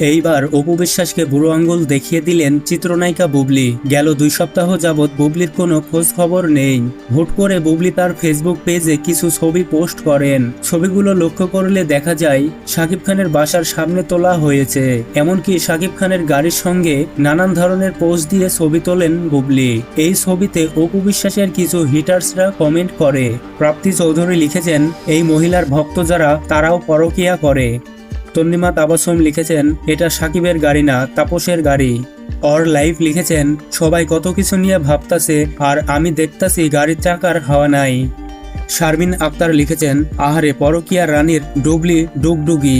এইবার অপু বিশ্বাসকে বুড়ো আঙ্গুল দেখিয়ে দিলেন চিত্রনায়িকা বুবলি। গেল দুই সপ্তাহ যাবৎ বুবলির কোনো খোঁজ খবর নেই। হুট করে বুবলি তার ফেসবুক পেজে কিছু ছবি পোস্ট করেন। ছবিগুলো লক্ষ্য করলে দেখা যায়, শাকিব খানের বাসার সামনে তোলা হয়েছে। এমনকি শাকিব খানের গাড়ির সঙ্গে নানান ধরনের পোস্ট দিয়ে ছবি তোলেন বুবলি। এই ছবিতে অপু বিশ্বাসের কিছু হিটার্সরা কমেন্ট করে। প্রাপ্তি চৌধুরী লিখেছেন, এই মহিলার ভক্ত যারা, তারাও পরকিয়া করে। তন্নিমা তাবাসম লিখেছেন, এটা সাকিবের গাড়ি না, তাপসের গাড়ি। অর লাইফ লিখেছেন, সবাই কত কিছু নিয়ে ভাবতাছে, আর আমি দেখতাছি গাড়ির চাকার হাওয়া নাই। শারমিন আক্তার লিখেছেন, আহারে পরকিয়া রানীর ডুবলি ডুগডুগি।